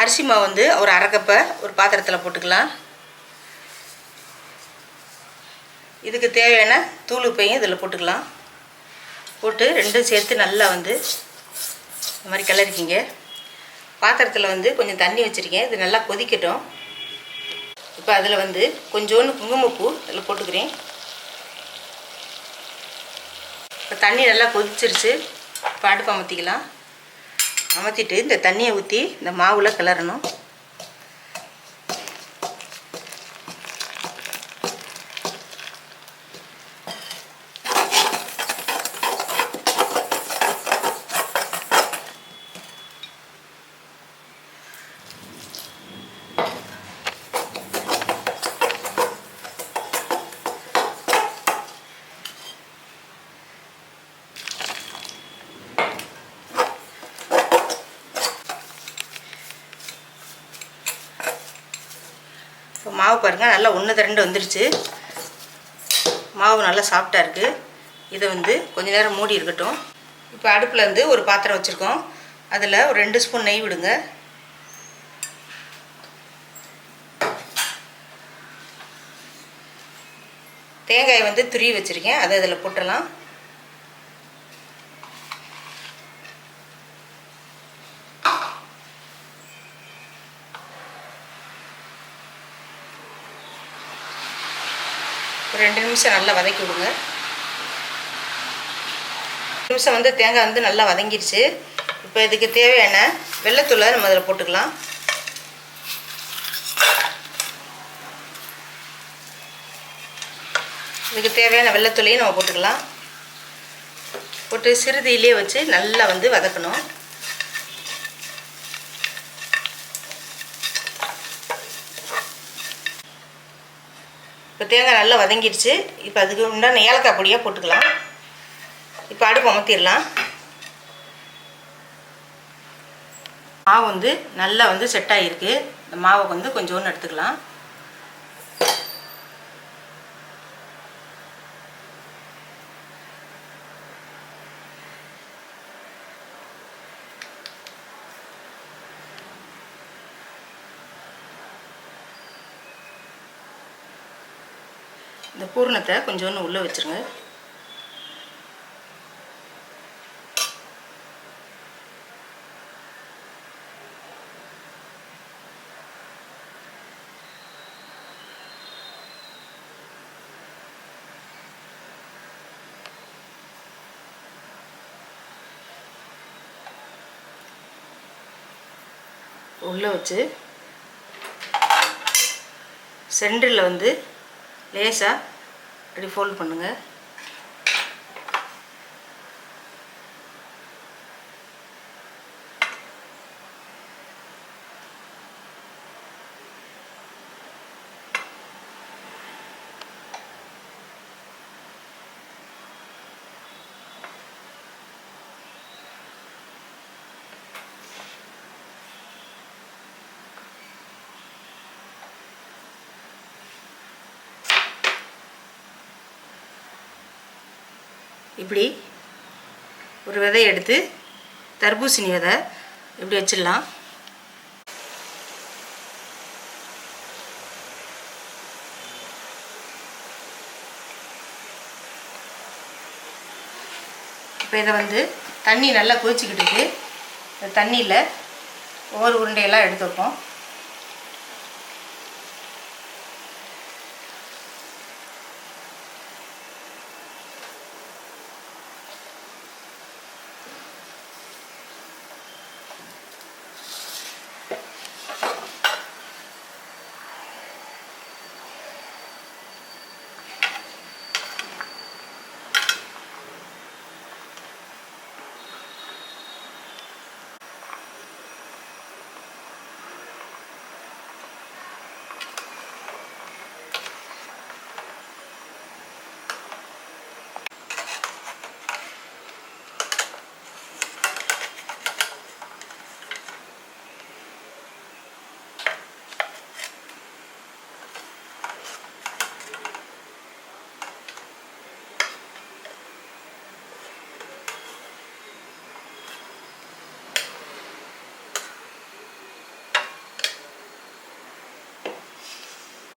அரிசி மாவு வந்து ஒரு அரைக்கப்பை ஒரு பாத்திரத்தில் போட்டுக்கலாம். இதுக்கு தேவையான தூள் உப்பையும் இதில் போட்டுக்கலாம். போட்டு ரெண்டும் சேர்த்து நல்லா வந்து இந்த மாதிரி கிளறிக்கிங்க. பாத்திரத்தில் வந்து கொஞ்சம் தண்ணி வச்சுருக்கேன். இது நல்லா கொதிக்கட்டும். இப்போ அதில் வந்து கொஞ்சோண்டு குங்குமப்பூ இதில் போட்டுக்கிறேன். இப்போ தண்ணி நல்லா கொதிச்சிருச்சு. இப்போ அடுப்பை அமர்த்திக்கலாம் அமர்த்திட்டு இந்த தண்ணியை ஊற்றி இந்த மாவில் கிளறணும். இப்போ மாவு பாருங்கள் நல்லா ஒன்று திரண்டு வந்துருச்சு. மாவு நல்லா சாஃப்டாக இருக்குது இதை வந்து கொஞ்ச நேரம் மூடி இருக்கட்டும். இப்போ அடுப்பில் வந்து ஒரு பாத்திரம் வச்சுருக்கோம். அதில் ஒரு ரெண்டு ஸ்பூன் நெய் விடுங்க. தேங்காய் வந்து துருவி வச்சுருக்கேன். அதை அதில் போட்டுடலாம். ஒரு ரெண்டு நிமிஷம் நல்லா வதக்கி விடுங்க. நிமிஷம் வந்து தேங்காய் வந்து நல்லா வதங்கிடுச்சு இப்போ இதுக்கு தேவையான வெள்ளத்தூளை நம்ம அதில் போட்டுக்கலாம். இதுக்கு தேவையான வெள்ளத்தூளையும் நம்ம போட்டுக்கலாம். போட்டு சிறுதியிலே வச்சு நல்லா வந்து வதக்கணும். இப்போ தேங்காய் நல்லா வதங்கிடுச்சு. இப்போ அதுக்கு உண்டான ஏலக்காய் பொடியாக போட்டுக்கலாம். இப்போ அடுப்பு அமர்த்திடலாம். மாவு வந்து நல்லா வந்து செட் ஆகிருக்கு இந்த மாவை வந்து கொஞ்சோன்னு எடுத்துக்கலாம். இந்த பூரணத்தை கொஞ்சோன்னு உள்ளே வச்சுருங்க. உள்ளே வச்சு சென்டரில் வந்து லேசாக அப்படி ஃபோல்ட் பண்ணுங்கள் இப்படி ஒரு விதை எடுத்து தர்பூசணி விதை இப்படி வச்சிடலாம். இப்போ இதை வந்து தண்ணி நல்லா கொதிச்சுக்கிட்டு இருக்கு. தண்ணியில் ஒவ்வொரு உருண்டையெல்லாம் எடுத்து வைப்போம்.